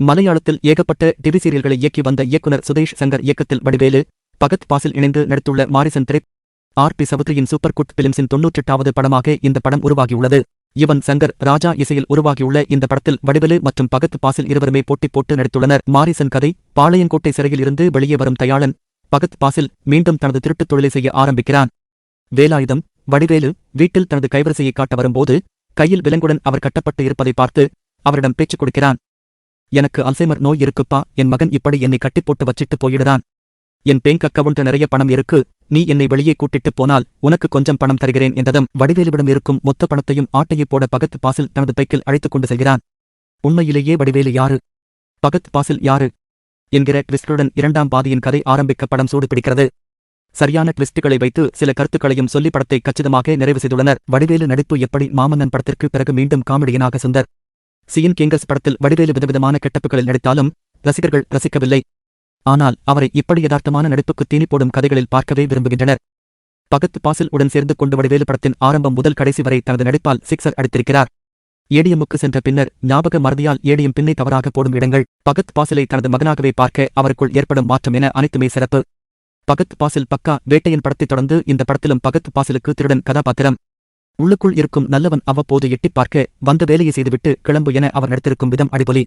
மலையாளத்தில் ஏகப்பட்ட டிவி சீரியல்களை இயக்கி வந்த இயக்குனர் சுதேஷ் சங்கர் இயக்கத்தில் வடிவேலு பகத் பாசில் இணைந்து நடித்துள்ள மாரிசன் திரை ஆர் பி சவுத்ரியின் சூப்பர் குட் பிலிம்ஸின் தொன்னூற்றெட்டாவது படமாக இந்த படம் உருவாகியுள்ளது. இவன் சங்கர் ராஜா இசையில் உருவாகியுள்ள இந்த படத்தில் வடிவேலு மற்றும் பகத் பாசில் இருவருமே போட்டி போட்டு நடித்துள்ளனர். மாரிசன் கதை பாளையங்கோட்டை சிறையில் இருந்து வெளியே வரும் தயாளன் பகத் பாசில் மீண்டும் தனது திருட்டுத் தொழிலை செய்ய ஆரம்பிக்கிறான். வேலாயுதம் வடிவேலு வீட்டில் தனது கைவரிசையை காட்ட வரும்போது கையில் விலங்குடன் அவர் கட்டப்பட்டு இருப்பதை பார்த்து அவரிடம் பேச்சுக் கொடுக்கிறான். எனக்கு அல்சைமர் நோய் இருக்குப்பா என் மகன் இப்படி என்னை கட்டி போட்டு வச்சிட்டு போயிடுதான் என் பேங்க் அக்கவுண்ட் நிறைய பணம் இருக்கு நீ என்னை வெளியே கூட்டிட்டு போனால் உனக்கு கொஞ்சம் பணம் தருகிறேன் என்றதும் வடிவேலுவிடம் இருக்கும் மொத்த பணத்தையும் ஆட்டையை போட பகத் பாசில் தனது பைக்கில் அழைத்துக் கொண்டு செல்கிறான். உண்மையிலேயே வடிவேலு யாரு? பகத் பாசில் யாரு? என்கிற ட்விஸ்டுடன் இரண்டாம் பாதியின் கதை ஆரம்பிக்க படம் சூடு பிடிக்கிறது சரியான ட்விஸ்டுகளை வைத்து சில கருத்துக்களையும் சொல்லி படத்தை கச்சிதமாக நிறைவு செய்துள்ளனர். வடிவேலு நடிப்பு எப்படி மாமன்னன் படத்திற்கு பிறகு மீண்டும் காமெடியனாக சுந்தர். சியின் கிங்கஸ் படத்தில் வடிவேலு விதவிதமான கெட்டப்புகளில் நடித்தாலும் ரசிகர்கள் ரசிக்கவில்லை. ஆனால் அவரை இப்படி யதார்த்தமான நடிப்புக்கு தீனி போடும் கதைகளில் பார்க்கவே விரும்புகின்றனர். பகத் பாசில் உடன் சேர்ந்து கொண்டு வடிவேலு படத்தின் ஆரம்பம் முதல் கடைசி வரை தனது நடிப்பால் சிக்ஸர் அடித்திருக்கிறார். ஏடிஎம்முக்கு சென்ற பின்னர் ஞாபக மறதியால் ஏடிஎம் பின்னை தவறாக போடும் இடங்கள் பகத் பாசிலை தனது மகனாகவே பார்க்க அவருக்குள் ஏற்படும் மாற்றம் என அனைத்துமே சிறப்பு. பகத் பாசில் பக்கா வேட்டையின் படத்தைத் தொடர்ந்து இந்த படத்திலும் பகத் பாசிலுக்கு திருடன் கதாபாத்திரம். உள்ளுக்குள் இருக்கும் நல்லவன் அவ்வப்போது எட்டிப் பார்க்க வந்த வேலையை செய்துவிட்டு கிளம்பு என அவர் நடத்திருக்கும் விதம் அடிபொலி.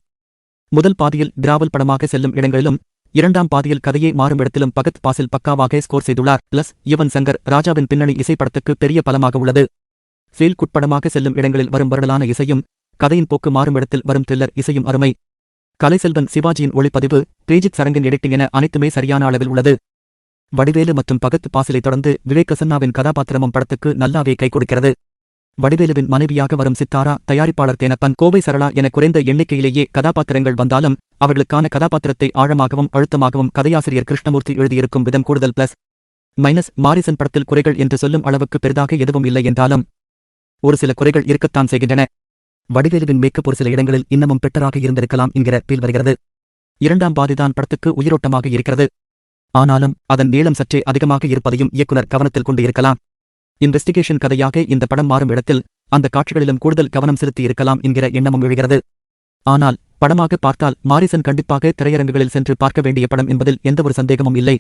முதல் பாதியில் டிராவல் படமாக செல்லும் இடங்களிலும் இரண்டாம் பாதியில் கதையை மாறும் இடத்திலும் பகத் பாசில் பக்காவாக ஸ்கோர் செய்துள்ளார். பிளஸ் யுவன் சங்கர் ராஜாவின் பின்னணி இசைப்படத்துக்கு பெரிய பலமாக உள்ளது. ஃபீல் குட்படமாக செல்லும் இடங்களில் வரும் வருடலான இசையும் கதையின் போக்கு மாறும் இடத்தில் வரும் த்ரில்லர் இசையும் அருமை. கலைசெல்வன் சிவாஜியின் ஒளிப்பதிவு பேஜித் சரங்கின் எடிட்டிங் என அனைத்துமே சரியான அளவில் உள்ளது. வடிவேலு மற்றும் பகத் பாசிலை தொடர்ந்து விவேக் கசன்னாவின் கதாபாத்திரமும் படத்துக்கு நல்லாவே கை கொடுக்கிறது. வடிவேலுவின் மனைவியாக வரும் சித்தாரா தயாரிப்பாளர் தேனப்பன் கோவை சரளா என குறைந்த எண்ணிக்கையிலேயே கதாபாத்திரங்கள் வந்தாலும் அவர்களுக்கான கதாபாத்திரத்தை ஆழமாகவும் அழுத்தமாகவும் கதையாசிரியர் கிருஷ்ணமூர்த்தி எழுதியிருக்கும் விதம் கூடுதல் பிளஸ் மைனஸ் மாரிசன் படத்தில் குறைகள் என்று சொல்லும் அளவுக்கு பெரிதாக எதுவும் இல்லை என்றாலும் ஒரு சில குறைகள் இருக்கத்தான் செய்கின்றன. வடிவேலுவின் மேக்கப் ஒரு சில இடங்களில் இன்னமும் பெட்டராக இருந்திருக்கலாம் என்கிற பீல் வருகிறது. இரண்டாம் பாதிதான் படத்துக்கு உயிரோட்டமாக இருக்கிறது. ஆனாலும் அதன் நீளம் சற்றே அதிகமாக இருப்பதையும் இயக்குனர் கவனத்தில் கொண்டு இருக்கலாம். இன்வெஸ்டிகேஷன் கதையாக இந்த படம் மாறும் இடத்தில் அந்த காட்சிகளிலும் கூடுதல் கவனம் செலுத்தி இருக்கலாம் என்கிற எண்ணமும் எழுகிறது. ஆனால் படமாக பார்த்தால் மாரிசன் கண்டிப்பாக திரையரங்குகளில் சென்று பார்க்க வேண்டிய படம் என்பதில் எந்தவொரு சந்தேகமும் இல்லை.